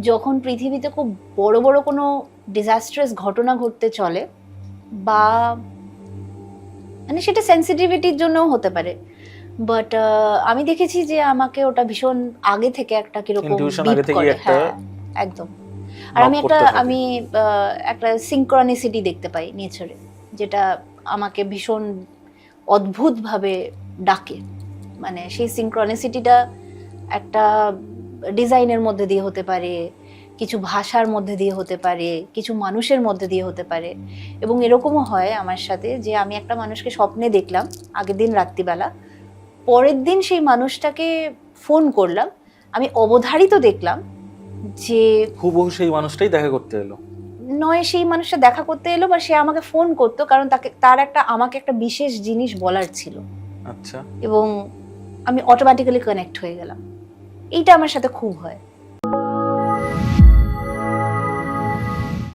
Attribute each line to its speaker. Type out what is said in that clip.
Speaker 1: যখন পৃথিবীতে খুব বড় বড় কোনো ডিজাস্ট্রাস ঘটনা ঘটতে চলে বা মানে সেটা সেন্সিটিভিটির জন্যও হতে পারে। বাট আমি দেখেছি যে আমাকে ওটা ভীষণ আগে থেকে একটা কীরকম করে। হ্যাঁ, একদম। আর আমি একটা আমি একটা সিনক্রনিসিটি দেখতে পাই নেচারে যেটা আমাকে ভীষণ অদ্ভুতভাবে ডাকে। মানে সেই সিনক্রনিসিটিটা একটা ডিজাইনের মধ্যে দিয়ে হতে পারে কিছু ভাষার মধ্যে দিয়ে হতে পারে কিছু মানুষের মধ্যে দিয়ে হতে পারে। এবং এরকমও হয় আমার সাথে যে আমি একটা মানুষকে স্বপ্নে দেখলাম আগের দিন রাত্রিবেলা পরের দিন সেই মানুষটাকে ফোন করলাম আমি অবধারিত দেখলাম যে
Speaker 2: হুবহু সেই মানুষটাই দেখা করতে এলো।
Speaker 1: নয় সেই মানুষটা দেখা করতে এলো বা সে আমাকে ফোন করতো কারণ তাকে তার একটা আমাকে একটা বিশেষ জিনিস বলার ছিল।
Speaker 2: আচ্ছা।
Speaker 1: এবং আমি অটোমেটিক্যালি কানেক্ট হয়ে গেলাম। এইটা আমার সাথে খুব হয়।